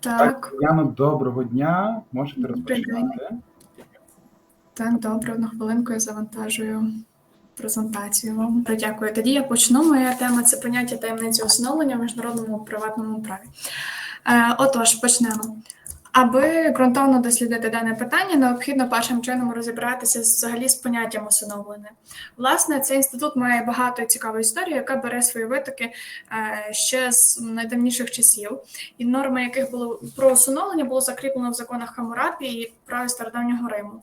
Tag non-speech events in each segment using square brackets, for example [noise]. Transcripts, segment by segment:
Так, Яно, доброго дня. Можете розпочинати. так, добре, одну хвилинку я завантажую презентацію вам. Дякую. Тоді я почну. Моя тема це поняття таємниці усиновлення в міжнародному приватному праві. Е, отож, почнемо. Аби ґрунтовно дослідити дане питання, необхідно першим чином розібратися взагалі з поняттям усиновлення. Власне, цей інститут має багато і цікаву історію, яка бере свої витоки е, ще з найдавніших часів, і норми яких було про усиновлення було закріплено в законах Хамурапі і праві стародавнього Риму.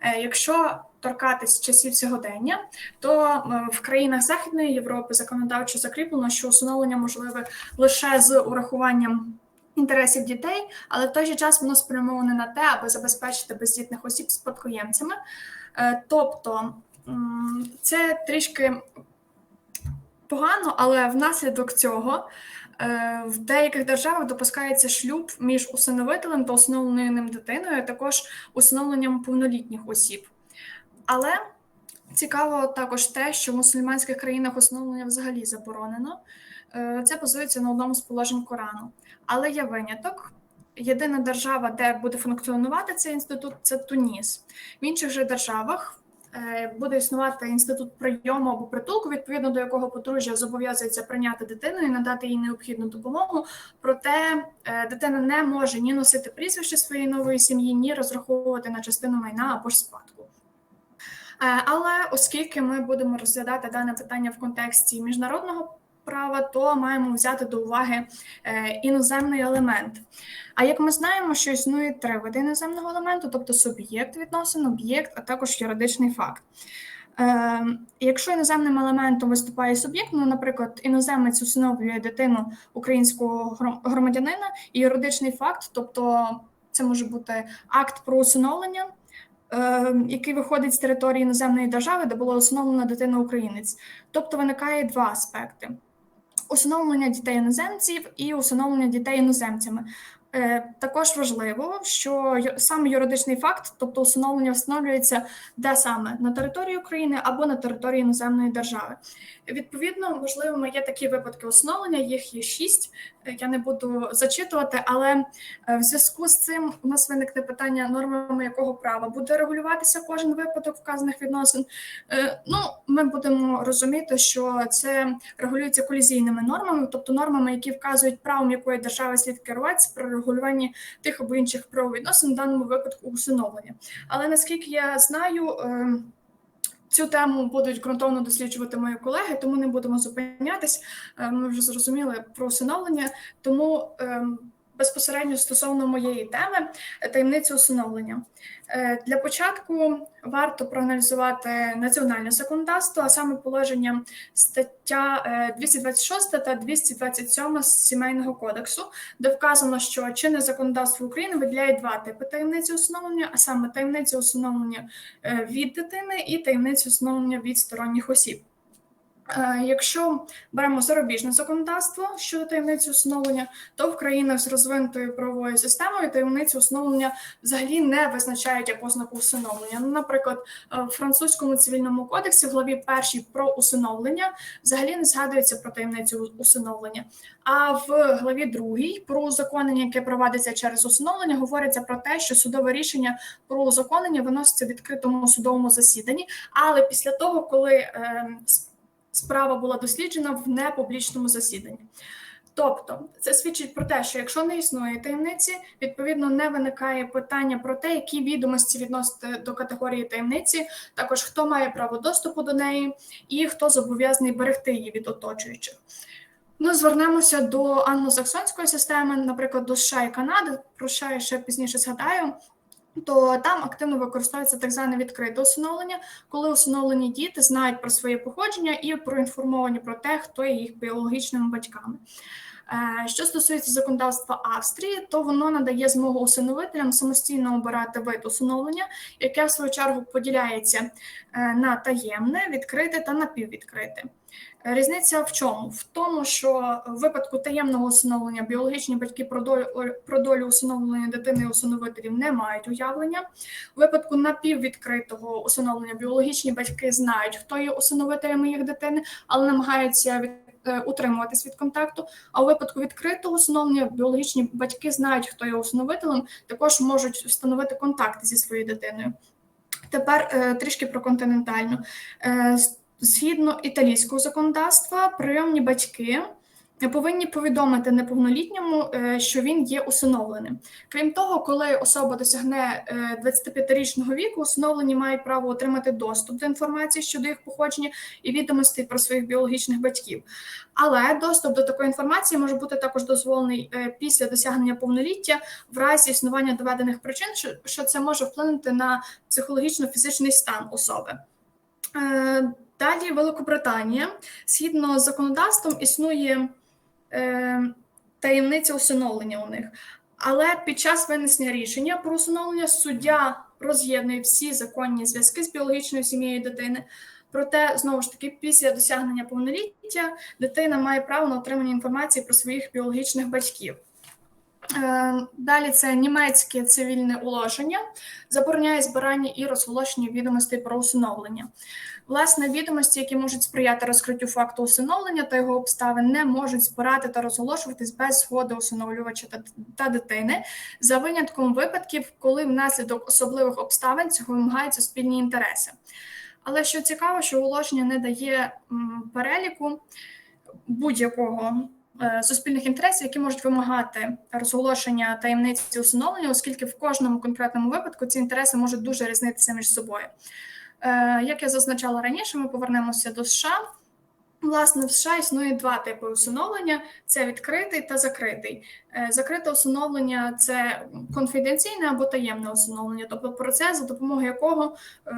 Е, Якщо торкатись часів сьогодення, то е, в країнах Західної Європи законодавчо закріплено, що усиновлення можливе лише з урахуванням інтересів дітей, але в той же час воно спрямоване на те, аби забезпечити бездітних осіб спадкоємцями. Е, Тобто це трішки погано, але внаслідок цього е, в деяких державах допускається шлюб між усиновителем та усиновленою ним дитиною, а також усиновленням повнолітніх осіб. Але цікаво також те, що в мусульманських країнах усиновлення взагалі заборонено. Е, Це базується на одному з положень Корану. Але є виняток. Єдина держава, де буде функціонувати цей інститут, це Туніс. В інших же державах е, буде існувати інститут прийому або притулку, відповідно до якого подружжя зобов'язується прийняти дитину і надати їй необхідну допомогу. Проте е, дитина не може ні носити прізвище своєї нової сім'ї, ні розраховувати на частину майна або ж спадку. Але оскільки ми будемо розглядати дане питання в контексті міжнародного права, то маємо взяти до уваги е, іноземний елемент. А як ми знаємо, що існує три види іноземного елементу, тобто суб'єкт відносин, об'єкт, а також юридичний факт. Е, якщо іноземним елементом виступає суб'єкт, ну, наприклад, іноземець усиновлює дитину українського громадянина, і юридичний факт, тобто це може бути акт про усиновлення, е, який виходить з території іноземної держави, де була усиновлена дитина українець. Тобто виникає два аспекти: усиновлення дітей іноземців і усиновлення дітей іноземцями. Е, Також важливо, що саме юридичний факт, тобто усиновлення встановлюється де саме на території України або на території іноземної держави. Відповідно, можливими є такі випадки усиновлення, їх є шість. Е, Я не буду зачитувати, але е, в зв'язку з цим у нас виникне питання, нормами якого права буде регулюватися кожен випадок вказаних відносин. Ну, ми будемо розуміти, що це регулюється колізійними нормами, тобто нормами, які вказують правом якої держави слід керуватися при регулюванні тих або інших правовідносин, в даному випадку усиновлення. Але наскільки я знаю, е, цю тему будуть ґрунтовно досліджувати мої колеги, тому не будемо зупинятись. Е, Ми вже зрозуміли про усиновлення, тому ем, безпосередньо стосовно моєї теми е, таємниці усиновлення. Е, Для початку варто проаналізувати національне законодавство, а саме положення стаття е, 226 та 227 з сімейного кодексу, де вказано, що чинне законодавство України виділяє два типи таємниці усиновлення, а саме таємниця усиновлення е, від дитини і таємницю усиновлення від сторонніх осіб. Е, Якщо беремо зарубіжне законодавство щодо таємниці усиновлення, то в країнах з розвинутою правовою системою таємницю усиновлення взагалі не визначають як ознаку усиновлення. Ну, наприклад, е, в французькому цивільному кодексі в главі першій про усиновлення взагалі не згадується про таємницю усиновлення. А в главі другій про узаконення, яке проводиться через усиновлення, говориться про те, що судове рішення про узаконення виноситься в відкритому судовому засіданні, але після того, коли е, справа була досліджена в непублічному засіданні. Тобто, це свідчить про те, що якщо не існує таємниці, відповідно не виникає питання про те, які відомості відносити до категорії таємниці, також хто має право доступу до неї і хто зобов'язаний берегти її від оточуючих. Ну, звернемося до англосаксонської системи, наприклад, до США і Канади, про що я ще пізніше згадаю. То там активно використовується так зване відкрите усиновлення, коли усиновлені діти знають про своє походження і проінформовані про те, хто є їх біологічними батьками. Е, Що стосується законодавства Австрії, то воно надає змогу усиновителям самостійно обирати вид усиновлення, яке в свою чергу поділяється е, на таємне, відкрите та напіввідкрите. Е, Різниця в чому? В тому, що в випадку таємного усиновлення біологічні батьки про долю, про долю усиновленої дитини і усиновителів не мають уявлення. У випадку напіввідкритого усиновлення біологічні батьки знають, хто є усиновителями їх дитини, але намагаються е, утримуватись від контакту. А у випадку відкритого усиновлення біологічні батьки знають, хто є усиновителем, також можуть встановити контакт зі своєю дитиною. Тепер е, трішки про континентальну. Е, Згідно італійського законодавства, прийомні батьки повинні повідомити неповнолітньому, е, що він є усиновленим. Крім того, коли особа досягне е, 25-річного віку, усиновлені мають право отримати доступ до інформації щодо їх походження і відомостей про своїх біологічних батьків. Але доступ до такої інформації може бути також дозволений е, після досягнення повноліття в разі існування доведених причин, що це може вплинути на психологічно-фізичний стан особи. Далі Великобританія. Згідно з законодавством існує е, таємниця усиновлення у них. Але під час винесення рішення про усиновлення суддя роз'єднує всі законні зв'язки з біологічною сім'єю дитини. Проте, знову ж таки, після досягнення повноліття дитина має право на отримання інформації про своїх біологічних батьків. Е, Далі це німецьке цивільне уложення, забороняє збирання і розголошення відомостей про усиновлення. Власне, відомості, які можуть сприяти розкриттю факту усиновлення та його обставин, не можуть збирати та розголошуватись без згоди усиновлювача та, дитини, за винятком випадків, коли внаслідок особливих обставин цього вимагають суспільні інтереси. Але що цікаво, що оголошення не дає переліку будь-якого суспільних інтересів, які можуть вимагати розголошення таємниці усиновлення, оскільки в кожному конкретному випадку ці інтереси можуть дуже різнитися між собою. Е, Як я зазначала раніше, ми повернемося до США. Власне, в США існує два типи усиновлення: це відкритий та закритий. Е, Закрите усиновлення це конфіденційне або таємне усиновлення, тобто процес, за допомогою якого е,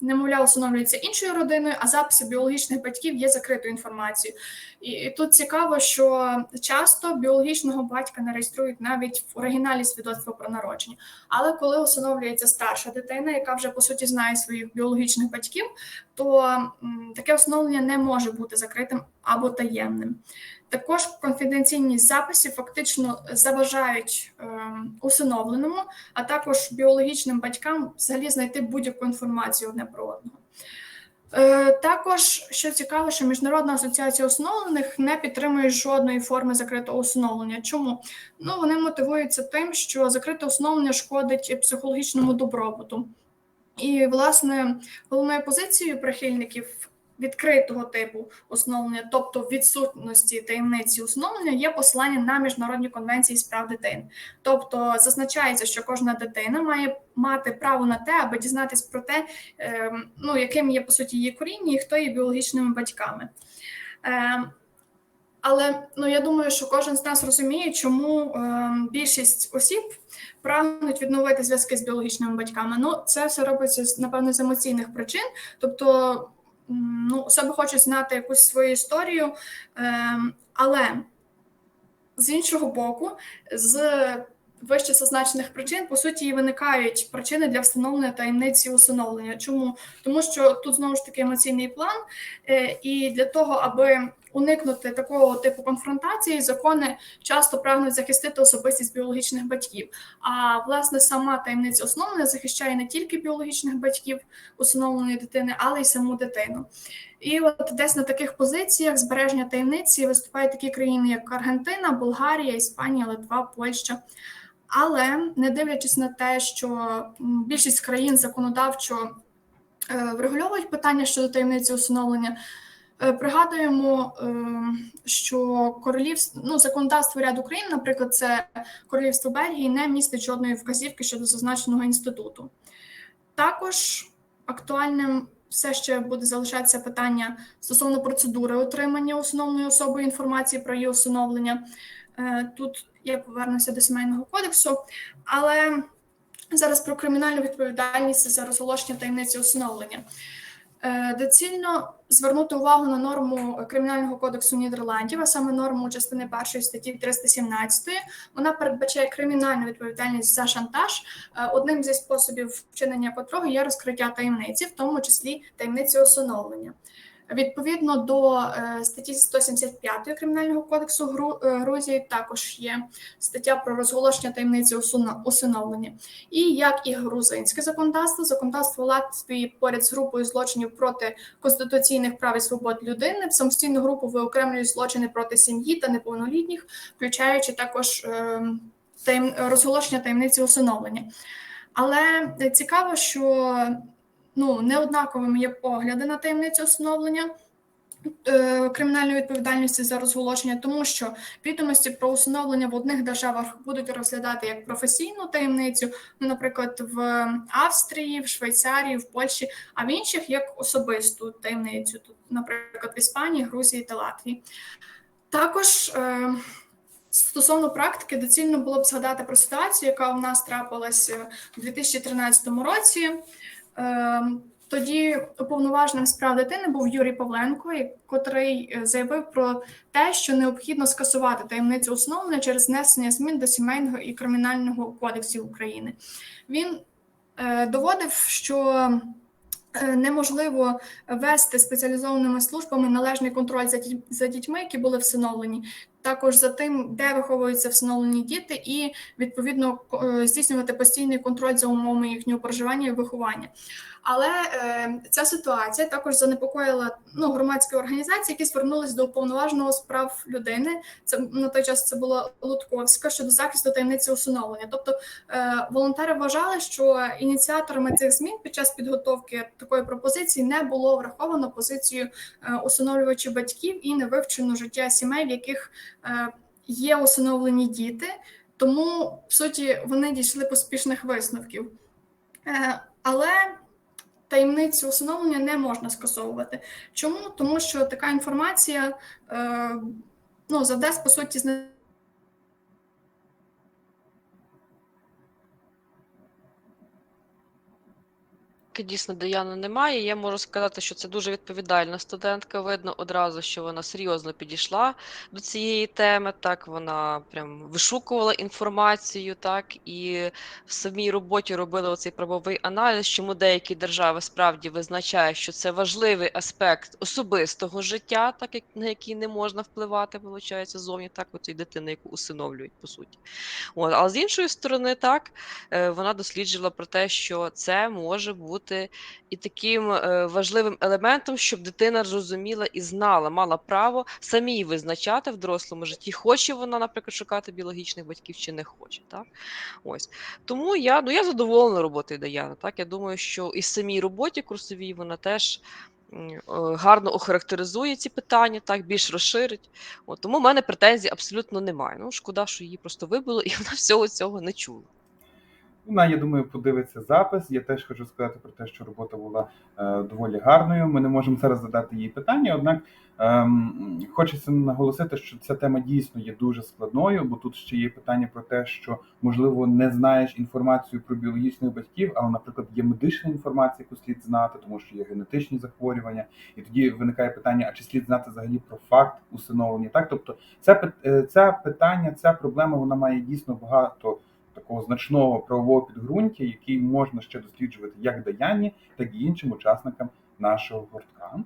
немовля усиновлюється іншою родиною, а записи біологічних батьків є закритою інформацією. І тут цікаво, що часто біологічного батька не реєструють навіть в оригіналі свідоцтва про народження. Але коли усиновлюється старша дитина, яка вже по суті знає своїх біологічних батьків, то таке усиновлення не може бути закритим або таємним. Також конфіденційність записів фактично заважають е, усиновленому, а також біологічним батькам взагалі знайти будь-яку інформацію одне про одного. Е, Також, що цікаво, що Міжнародна асоціація усиновлених не підтримує жодної форми закритого усиновлення. Чому? Ну, вони мотивуються тим, що закрите усиновлення шкодить психологічному добробуту. І, власне, головною позицією прихильників відкритого типу усиновлення, тобто відсутності таємниці усиновлення, є посилання на міжнародні конвенції з прав дитини. Тобто зазначається, що кожна дитина має мати право на те, аби дізнатись про те, е, ну, яким є по суті її коріння і хто є біологічними батьками. Але ну я думаю, що кожен з нас розуміє, чому е, більшість осіб прагнуть відновити зв'язки з біологічними батьками. Ну, це все робиться напевно з емоційних причин. Тобто, ну, особи хочуть знати якусь свою історію, е, але з іншого боку, з вище зазначених причин, по суті, і виникають причини для встановлення таємниці усиновлення. Чому? Тому що тут знову ж таки емоційний план, е, і для того, аби уникнути такого типу конфронтації, закони часто прагнуть захистити особистість біологічних батьків. А власне сама таємниця усиновлення захищає не тільки біологічних батьків усиновленої дитини, але й саму дитину. І от десь на таких позиціях збереження таємниці виступають такі країни, як Аргентина, Болгарія, Іспанія, Литва, Польща. Але не дивлячись на те, що більшість країн законодавчо е, врегульовують питання щодо таємниці усиновлення, пригадуємо, е, що королівство, ну, законодавство ряду країн, наприклад, це Королівство Бельгії, не містить жодної вказівки щодо зазначеного інституту. Також актуальним все ще буде залишатися питання стосовно процедури отримання усиновленою особою інформації про її усиновлення. Е, Тут я повернуся до сімейного кодексу, але зараз про кримінальну відповідальність за розголошення таємниці усиновлення. Е, Доцільно звернути увагу на норму Кримінального кодексу Нідерландів, а саме норму частини першої статті 317. Вона передбачає кримінальну відповідальність за шантаж, е, одним зі способів вчинення потроги є розкриття таємниці, в тому числі таємниці усиновлення. Відповідно до е, статті 175 Кримінального кодексу е, Грузії також є стаття про розголошення таємниці усиновлення. І як і грузинське законодавство, законодавство Латвії поряд з групою злочинів проти конституційних прав і свобод людини в самостійну групу виокремлюють злочини проти сім'ї та неповнолітніх, включаючи також е, таєм... розголошення таємниці усиновлення. Але е, цікаво, що ну, неоднаковими є погляди на таємницю усиновлення. е, Кримінальної відповідальності за розголошення, тому що відомості про усиновлення в одних державах будуть розглядати як професійну таємницю, ну, наприклад, в Австрії, в Швейцарії, в Польщі, а в інших як особисту таємницю, тут, наприклад, в Іспанії, Грузії та Латвії. Також е, стосовно практики, доцільно було б згадати про ситуацію, яка у нас трапилася у 2013 році. Е, тоді уповноваженим з прав дитини був Юрій Павленко, котрий е, заявив про те, що необхідно скасувати таємницю усиновлення через внесення змін до сімейного і кримінального кодексів України. Він е, доводив, що е, неможливо вести спеціалізованими службами належний контроль за дітьми, які були всиновлені, також за тим, де виховуються всиновлені діти, і відповідно е, здійснювати постійний контроль за умовами їхнього проживання і виховання. Але е, ця ситуація також занепокоїла ну, громадські організації, які звернулись до уповноваженого з прав людини. Це на той час це була Лутковська щодо захисту таємниці усиновлення. Тобто е, волонтери вважали, що ініціаторами цих змін під час підготовки такої пропозиції не було враховано позицію е, усиновлювачів батьків і не вивчено життя сімей, в яких є усиновлені діти. Тому, в суті, вони дійшли поспішних висновків. Е, Але таємницю усиновлення не можна скасовувати. Чому? Тому що така інформація е, ну, завдасть, по суті, Поки дійсно Даяни немає. Я можу сказати, що це дуже відповідальна студентка. Видно одразу, що вона серйозно підійшла до цієї теми. Так вона прям вишукувала інформацію, так і в самій роботі робила оцей правовий аналіз, чому деякі держави справді визначають, що це важливий аспект особистого життя, так як на який не можна впливати, виходить, зовні, так оцієї дитини, яку усиновлюють по суті. От, але з іншої сторони, так е, вона досліджувала про те, що це може бути і таким е, важливим елементом, щоб дитина зрозуміла і знала, мала право самій визначати в дорослому житті, хоче вона, наприклад, шукати біологічних батьків чи не хоче. Так? Ось. Тому я, ну, я задоволена роботою Даяни. Так? Я думаю, що і в самій роботі курсовій вона теж. е, Гарно охарактеризує ці питання, так більш розширить. От, тому в мене претензій абсолютно немає. Ну, шкода, що її просто вибило, і [laughs] вона всього цього не чула. Вона, я думаю, подивиться запис. Я теж хочу сказати про те, що робота була е, доволі гарною. Ми не можемо зараз задати їй питання, однак ем, хочеться наголосити, що ця тема дійсно є дуже складною, бо тут ще є питання про те, що можливо не знаєш інформацію про біологічних батьків, але, наприклад, є медична інформація, яку слід знати, тому що є генетичні захворювання, і тоді виникає питання: а чи слід знати взагалі про факт усиновлення? Так, тобто, це е, це питання, ця проблема вона має дійсно багато такого значного правового підґрунтя, який можна ще досліджувати як Даяні, так і іншим учасникам нашого гуртка.